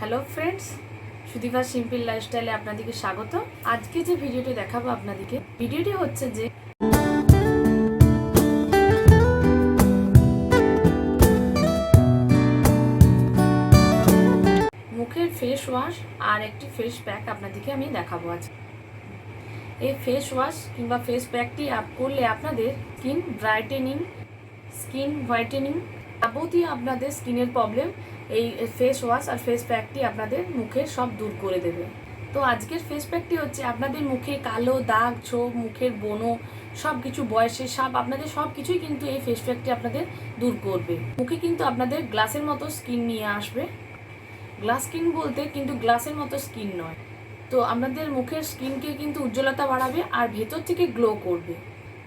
Hello friends Sudipa simple লাইফস্টাইলে আপনাদেরকে স্বাগত। আজকে যে ভিডিওটি দেখাবো আপনাদেরকে, ভিডিওটি হচ্ছে যে মুখের ফেস ওয়াশ আর একটি ফেস প্যাক আপনাদেরকে আমি দেখাবো আজ। এই ফেস ওয়াশ কিংবা ফেস প্যাকটি আপ, করলে আপনাদের স্কিন ব্রাইটেনিং স্কিন হোয়াইটেনিং যাবতীয় আপনাদের স্কিনের প্রবলেম এই ফেস ওয়াশ আর ফেস প্যাকটি আপনাদের মুখে সব দূর করে দেবে। তো আজকের ফেস প্যাকটি হচ্ছে আপনাদের মুখে কালো দাগ, ছোপ, মুখের বনো সব কিছু বয়সের সাপ আপনাদের সব কিছুই কিন্তু এই ফেস প্যাকটি আপনাদের দূর করবে। মুখে কিন্তু আপনাদের গ্লাসের মতো স্কিন নিয়ে আসবে। গ্লাস স্কিন বলতে কিন্তু গ্লাসের মতো স্কিন নয়। তো আপনাদের মুখের স্কিনকে কিন্তু উজ্জ্বলতা বাড়াবে আর ভেতর থেকে গ্লো করবে।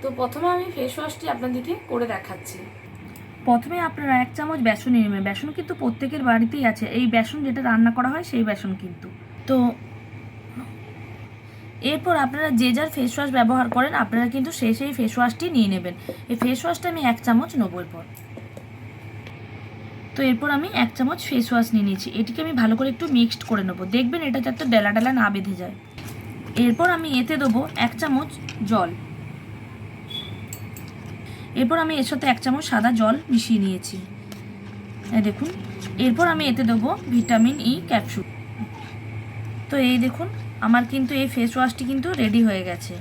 তো প্রথমে আমি ফেস ওয়াশটি আপনাদেরকে করে দেখাচ্ছি। প্রথমে আপনারা এক চামচ বেসন নিয়ে নেবেন। বেসন কিন্তু প্রত্যেকের বাড়িতেই আছে। এই বেসন যেটা রান্না করা হয়, সেই বেসন কিন্তু। তো এরপর আপনারা যে যার ফেস ওয়াশ ব্যবহার করেন, আপনারা কিন্তু সেই সেই ফেস ওয়াশটি নিয়ে নেবেন। এই ফেস ওয়াশটা আমি এক চামচ নেব এরপর। তো এরপর আমি এক চামচ ফেস ওয়াশ নিয়ে নিয়েছি। এটিকে আমি ভালো করে একটু মিক্সড করে নেব। দেখবেন এটা যাতে ডেলা ডেলা না বেঁধে যায়। এরপর আমি এতে দেবো এক চামচ জল। এরপর আমি এর সাথে এক চামচ সাদা জল মিশিয়ে নিয়েছি। দেখুন, এরপর আমি এতে দেবো ভিটামিন ই ক্যাপসুল। তো এই দেখুন, আমার কিন্তু এই ফেস ওয়াশটি কিন্তু রেডি হয়ে গেছে।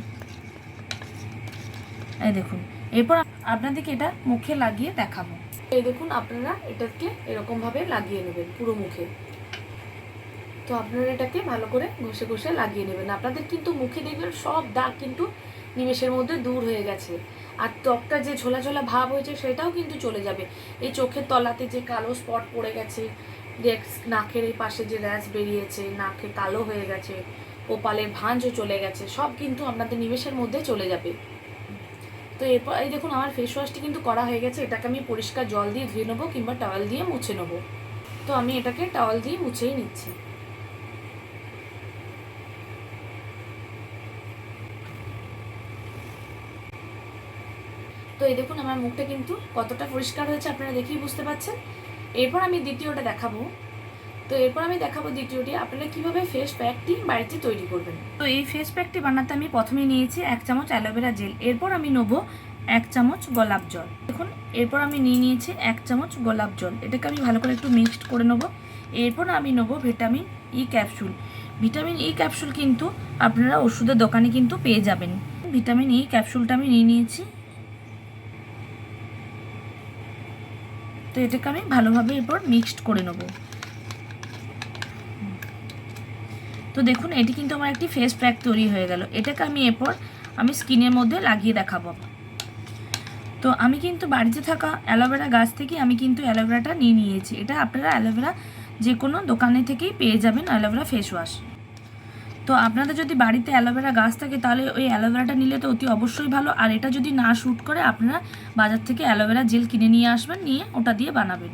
এই দেখুন, এরপর আপনাদেরকে এটা মুখে লাগিয়ে দেখাবো। এই দেখুন, আপনারা এটাকে এরকমভাবে লাগিয়ে নেবেন, পুরো মুখে। তো আপনারা এটাকে ভালো করে ঘষে ঘষে লাগিয়ে নেবেন। আপনাদের কিন্তু মুখে দেখবেন সব দাগ কিন্তু নিমেষের মধ্যে দূর হয়ে গেছে। আর ত্বকটা যে ঝোলা ঝোলা ভাব হয়েছে, সেটাও কিন্তু চলে যাবে। এই চোখের তলাতে যে কালো স্পট পড়ে গেছে নাকের এই পাশে যে র্যাশ বেরিয়েছে, নাকে কালো হয়ে গেছে, কপালের ভাঁজও চলে গেছে, সব কিন্তু আপনাদের নিমেষের মধ্যে চলে যাবে। তো এরপর, এই দেখুন, আমার ফেস ওয়াশটি কিন্তু করা হয়ে গেছে। এটাকে আমি পরিষ্কার জল দিয়ে ধুয়ে নেব কিংবা টাওয়াল দিয়ে মুছে নেব। তো আমি এটাকে টাওয়াল দিয়ে মুছেই নিচ্ছি। তো এই দেখুন, আমার মুখটা কিন্তু কতটা পরিষ্কার হয়েছে আপনারা দেখেই বুঝতে পারছেন এরপর আমি দ্বিতীয়টা দেখাবো। তো এরপর আমি দেখাবো দ্বিতীয়টি, আপনারা কীভাবে ফেস প্যাকটি বাড়িতে তৈরি করবেন। তো এই ফেস প্যাকটি বানাতে আমি প্রথমে নিয়েছি এক চামচ অ্যালোভেরা জেল এরপর আমি নেব এক চামচ গোলাপ জল। দেখুন, এরপর আমি নিয়ে নিয়েছি এক চামচ গোলাপ জল, এটাকে আমি ভালো করে একটু মিক্সড করে নেব। এরপর আমি নেব vitamin E capsule vitamin E capsule কিন্তু আপনারা ওষুধের দোকানে কিন্তু পেয়ে যাবেন। ভিটামিন ই ক্যাপসুলটা আমি নিয়ে নিয়েছি। তো এটাকে আমি ভালোভাবে এরপর মিক্সড করে নেব। তো দেখুন, এটি কিন্তু আমার একটি ফেস প্যাক তৈরি হয়ে গেল। এটাকে আমি এরপর আমি স্কিনের মধ্যে লাগিয়ে দেখাবো। তো আমি কিন্তু বাড়িতে থাকা অ্যালোভেরা গাছ থেকে আমি কিন্তু অ্যালোভেরাটা নিয়ে নিয়েছি। এটা আপনারা অ্যালোভেরা যে কোনো দোকানে থেকেই পেয়ে যাবেন অ্যালোভেরা ফেস ওয়াশ তো আপনাদের যদি বাড়িতে অ্যালোভেরা গাছ থাকে, তাহলে ওই অ্যালোভেরাটা নিলে তো অতি অবশ্যই ভালো। আর এটা যদি না শ্যুট করে, আপনারা বাজার থেকে অ্যালোভেরা জেল কিনে নিয়ে আসবেন, নিয়ে ওটা দিয়ে বানাবেন।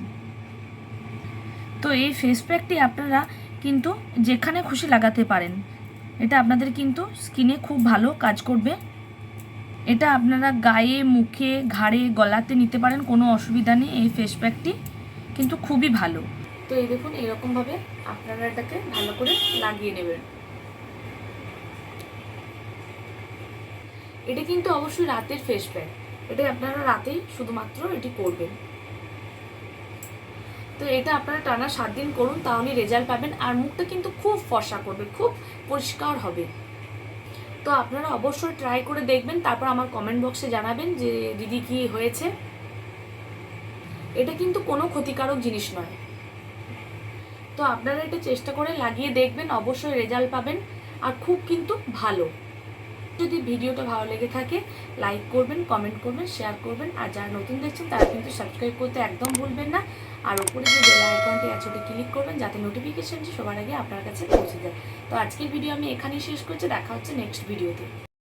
তো এই ফেস প্যাকটি আপনারা কিন্তু যেখানে খুশি লাগাতে পারেন। এটা আপনাদের কিন্তু স্কিনে খুব ভালো কাজ করবে। এটা আপনারা গায়ে, মুখে, ঘাড়ে, গলাতে নিতে পারেন, কোনো অসুবিধা নেই। এই ফেস প্যাকটি কিন্তু খুবই ভালো। তো এই দেখুন, এরকমভাবে আপনারা এটাকে ভালো করে লাগিয়ে নেবেন। এটা কিন্তু অবশ্যই রাতের ফেস প্যাক এটা আপনারা রাতেই শুধুমাত্র এটি করবেন। তো এটা আপনারা টানা সাত দিন করুন তাহলে রেজাল্ট পাবেন। আর মুখটা কিন্তু খুব ফর্সা করবে, খুব পরিষ্কার হবে। তো আপনারা অবশ্যই ট্রাই করে দেখবেন, তারপর আমার কমেন্ট বক্সে জানাবেন যে দিদি কি হয়েছে। এটা কিন্তু কোনো ক্ষতিকারক জিনিস নয়। তো আপনারা এটা চেষ্টা করে লাগিয়ে দেখবেন, অবশ্যই রেজাল্ট পাবেন। আর খুব কিন্তু ভালো। যদি ভিডিওটা ভালো লেগে থাকে লাইক করবেন কমেন্ট করবেন শেয়ার করবেন। আর যারা নতুন দেখছেন, তারা কিন্তু সাবস্ক্রাইব করতে একদম ভুলবেন না। আর ওপরে যে বেল আইকনটি আছে, ওটি ক্লিক করবেন, যাতে নোটিফিকেশনটি সবার আগে আপনার কাছে পৌঁছে যায়। তো আজকের ভিডিও আমি এখানেই শেষ করছি। দেখা হচ্ছে নেক্সট ভিডিওতে